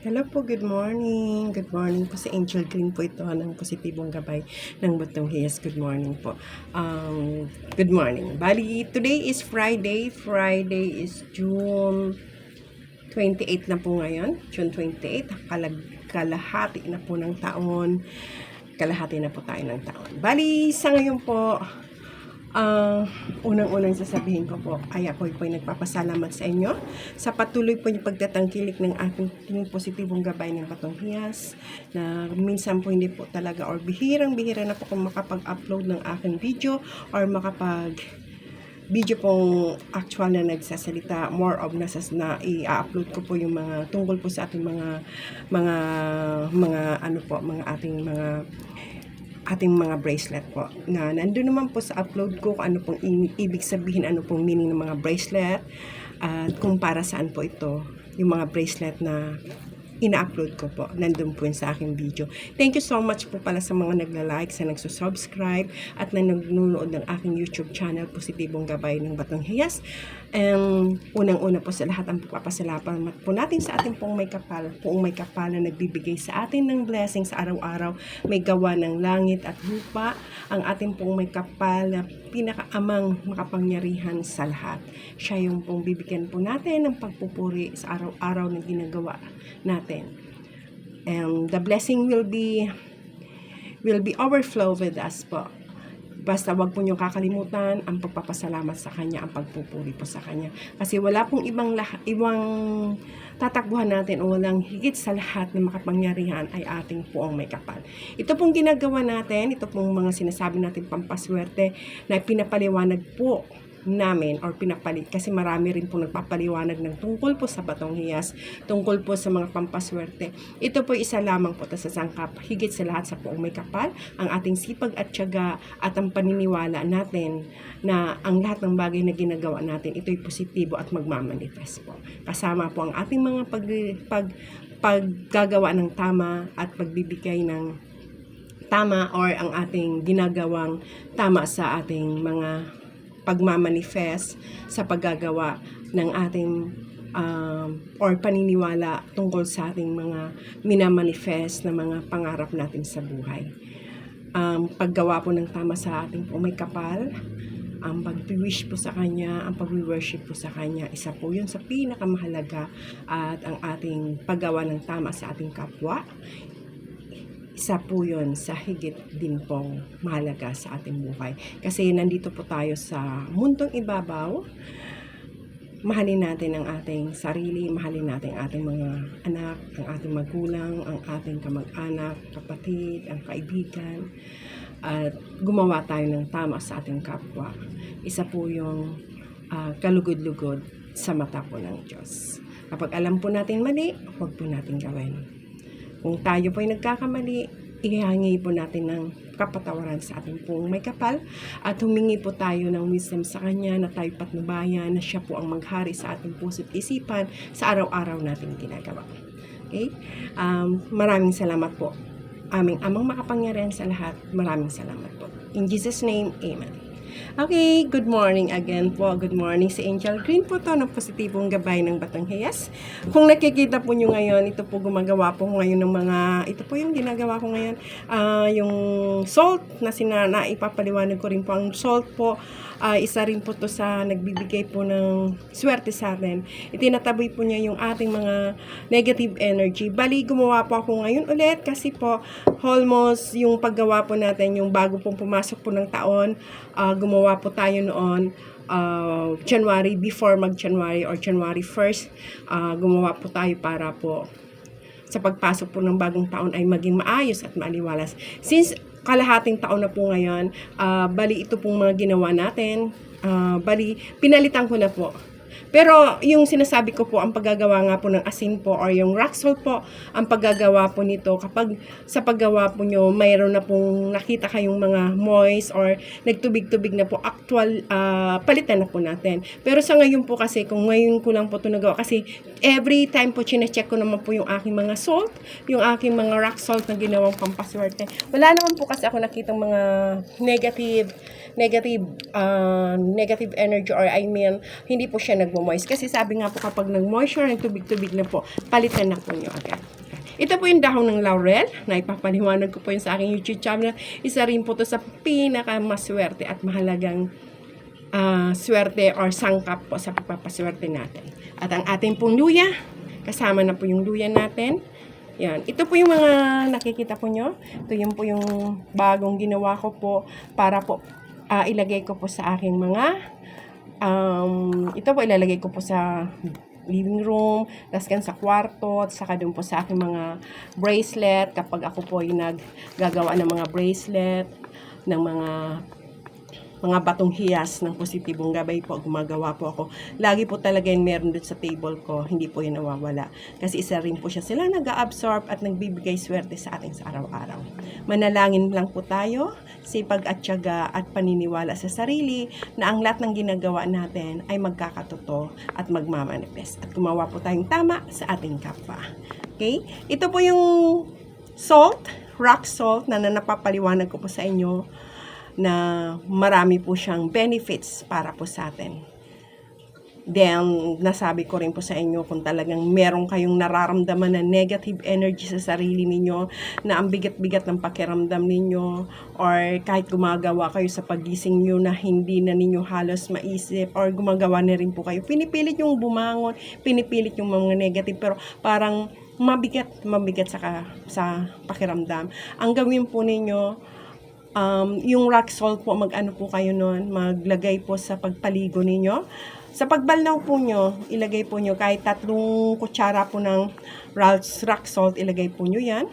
Hello po, good morning. Good morning po si Angel Green po ito ng positibong gabay ng Batong Hiyas. Good morning po. Um, good morning. Bali, today is Friday. Friday is June 28 na po ngayon. June 28. Kalag kalahati na po ng taon. Kalahati na po tayo ng taon. Bali, sa ngayon po, ang unang-unang sasabihin ko po ay ako po ay nagpapasalamat sa inyo sa patuloy po yung pagtatangkilik ng yung positibong gabay ng Batong Hiyas na minsan po hindi po talaga or bihirang-bihira na po kung makapag-upload ng aking video or makapag video pong actual na nagsasalita more of na, sas, na i-upload ko po yung mga tungkol po sa ating mga mga mga ano po mga ating mga ating mga bracelet po na nandun naman po sa upload ko kung ano pong ibig sabihin, ano pong meaning ng mga bracelet at kung para saan po ito yung mga bracelet na ina-upload ko po. Nandun po yun sa aking video. Thank you so much po pala sa mga nagla-like, sa nagsusubscribe at na nagnunood ng aking YouTube channel, Positibong Gabay ng Batong Hiyas. Um, unang-una po sa lahat ang pagpapasalamat po natin sa ating pong may kapal, poong may kapal na nagbibigay sa atin ng blessing sa araw-araw, may gawa ng langit at lupa, ang ating pong may kapal na pinakaamang makapangyarihan sa lahat. Siya yung pong bibigyan po natin ng pagpupuri sa araw-araw na ginagawa natin. And the blessing will be will be overflow with us po. Basta wag po niyong kakalimutan ang pagpapasalamat sa Kanya, ang pagpupuri po sa Kanya. Kasi wala pong ibang, lah- ibang tatakbuhan natin o walang higit sa lahat na makapangyarihan ay ating poong may kapal. Ito pong ginagawa natin, ito pong mga sinasabi natin pampaswerte na pinapaliwanag po namin or pinapalit kasi marami rin po nagpapaliwanag ng tungkol po sa batong hiyas, tungkol po sa mga pampaswerte. Ito po isa lamang po sa sangkap, higit sa lahat sa poong may kapal, ang ating sipag at tiyaga at ang paniniwala natin na ang lahat ng bagay na ginagawa natin, ito'y positibo at magmamanifest po. Kasama po ang ating mga pag, pag, paggagawa ng tama at pagbibigay ng tama or ang ating ginagawang tama sa ating mga pagmamanifest sa paggagawa ng ating um, or paniniwala tungkol sa ating mga minamanifest na mga pangarap natin sa buhay. Ang paggawa po ng tama sa ating po may kapal, ang pag-wish po sa Kanya, ang pag-worship po sa Kanya, isa po yun sa pinakamahalaga at ang ating paggawa ng tama sa ating kapwa, isa po yun sa higit din pong mahalaga sa ating buhay. Kasi nandito po tayo sa mundong ibabaw, mahalin natin ang ating sarili, mahalin natin ang ating mga anak, ang ating magulang, ang ating kamag-anak, kapatid, ang kaibigan, at gumawa tayo ng tama sa ating kapwa. Isa po yung ah, kalugod-lugod sa mata po ng Diyos. Kapag alam po natin mali, huwag po natin gawin. Kung tayo po ay nagkakamali, ihangi po natin ng kapatawaran sa ating pong may kapal at humingi po tayo ng wisdom sa Kanya na tayo patnubayan na siya po ang maghari sa ating puso't isipan sa araw-araw nating ginagawa. Okay? Um, maraming salamat po. Aming amang makapangyarihan sa lahat. Maraming salamat po. In Jesus' name, Amen. Okay, good morning again po. Good morning si Angel Green po to ng positibong gabay ng Batang Hiyas. Kung nakikita po nyo ngayon, ito po gumagawa po ngayon ng mga, ito po yung ginagawa ko ngayon, ah yung salt na sina, na ipapaliwanag ko rin po. Ang salt po, ah, isa rin po to sa nagbibigay po ng swerte sa atin. Itinataboy po niya yung ating mga negative energy. Bali, gumawa po ako ngayon ulit kasi po almost yung paggawa po natin, yung bago pong pumasok po ng taon, ah, gumawa po tayo noon ah, January, before mag-January or January 1st, ah, gumawa po tayo para po sa pagpasok po ng bagong taon ay maging maayos at maaliwalas. Since kalahating taon na po ngayon, ah, bali ito pong mga ginawa natin, ah, bali pinalitan ko na po. Pero yung sinasabi ko po, ang paggagawa nga po ng asin po or yung rock salt po, ang paggagawa po nito, kapag sa paggawa po nyo, mayroon na pong nakita kayong mga moist or nagtubig-tubig na po, actual, ah, palitan na po natin. Pero sa ngayon po kasi, kung ngayon ko lang po ito nagawa, kasi every time po chinecheck ko naman po yung aking mga salt, yung aking mga rock salt na ginawang pampaswerte. Wala naman po kasi ako nakitang mga negative negative uh, negative energy or I mean hindi po siya nagmo-moist kasi sabi nga po kapag nag-moisture ng tubig-tubig na po palitan na po nyo agad ito po yung dahon ng laurel na ipapaliwanag ko po yun sa aking YouTube channel. Isa rin po to sa pinakamaswerte at mahalagang ah, swerte or sangkap po sa pagpapaswerte natin. At ang ating pong luya, kasama na po yung luya natin. Yan. Ito po yung mga nakikita po nyo. Ito yung po yung bagong ginawa ko po para po ah, ilagay ko po sa aking mga um, ito po ilalagay ko po sa living room, kan sa kwarto, at saka doon po sa aking mga bracelet, kapag ako po ay naggagawa ng mga bracelet, ng mga mga batong hiyas ng positibong gabay po, gumagawa po ako. Lagi po talaga yung meron doon sa table ko, hindi po yun nawawala. Kasi isa rin po siya sila nag-absorb at nagbibigay swerte sa ating sa araw-araw. Manalangin lang po tayo, sipag at tiyaga at paniniwala sa sarili na ang lahat ng ginagawa natin ay magkakatotoo at magmamanifest. At gumawa po tayong tama sa ating kapwa. Okay? Ito po yung salt, rock salt na napapaliwanag ko po sa inyo na marami po siyang benefits para po sa atin. Then, nasabi ko rin po sa inyo kung talagang meron kayong nararamdaman na negative energy sa sarili ninyo, na ang bigat-bigat ng pakiramdam ninyo, or kahit gumagawa kayo sa pagising nyo na hindi na ninyo halos maisip, or gumagawa na rin po kayo, pinipilit yung bumangon, pinipilit yung mga negative, pero parang mabigat, mabigat sa, sa pakiramdam. Ang gawin po ninyo, um, yung rock salt po, mag-ano po kayo nun, maglagay po sa pagpaligo ninyo. Sa pagbalnaw po nyo, ilagay po nyo kahit tatlong kutsara po ng rock salt, ilagay po nyo yan.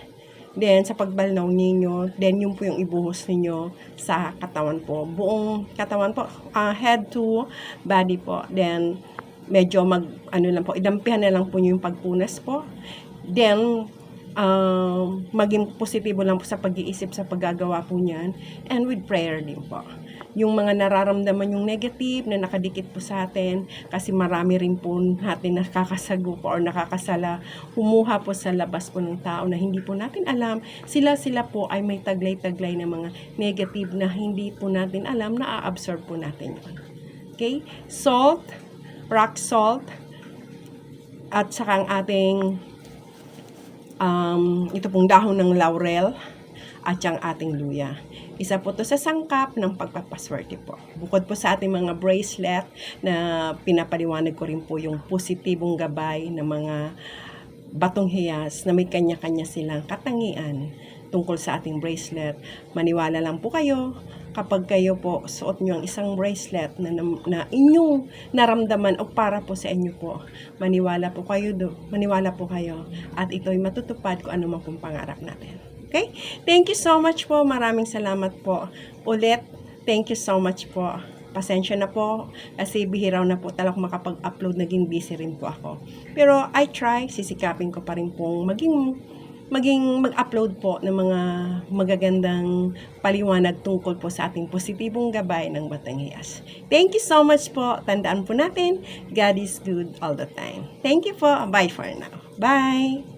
Then, sa pagbalnaw ninyo, then yung po yung ibuhos ninyo sa katawan po. Buong katawan po, ah, head to body po. Then, medyo mag, ano lang po, idampihan na lang po nyo yung pagpunas po. Then, um, maging positibo lang po sa pag-iisip sa paggagawa po niyan and with prayer din po. Yung mga nararamdaman yung negative na nakadikit po sa atin kasi marami rin po natin nakakasago po or nakakasala humuha po sa labas po ng tao na hindi po natin alam sila sila po ay may taglay-taglay na mga negative na hindi po natin alam na a-absorb po natin yun. Okay? Salt, rock salt, at saka ang ating um, ito pong dahon ng laurel at yung ating luya. Isa po to sa sangkap ng pagpapaswerte po. Bukod po sa ating mga bracelet na pinapaliwanag ko rin po yung positibong gabay ng mga batong hiyas na may kanya-kanya silang katangian tungkol sa ating bracelet. Maniwala lang po kayo kapag kayo po suot nyo ang isang bracelet na, na, inyong naramdaman o para po sa inyo po. Maniwala po kayo do, maniwala po kayo at ito'y matutupad kung ano man pong pangarap natin. Okay? Thank you so much po. Maraming salamat po. Ulit, thank you so much po. Pasensya na po kasi bihiraw na po talaga makapag-upload. Naging busy rin po ako. Pero I try, sisikapin ko pa rin pong maging maging mag-upload po ng mga magagandang paliwanag tungkol po sa ating positibong gabay ng Batangias. Thank you so much po. Tandaan po natin, God is good all the time. Thank you po. Bye for now. Bye!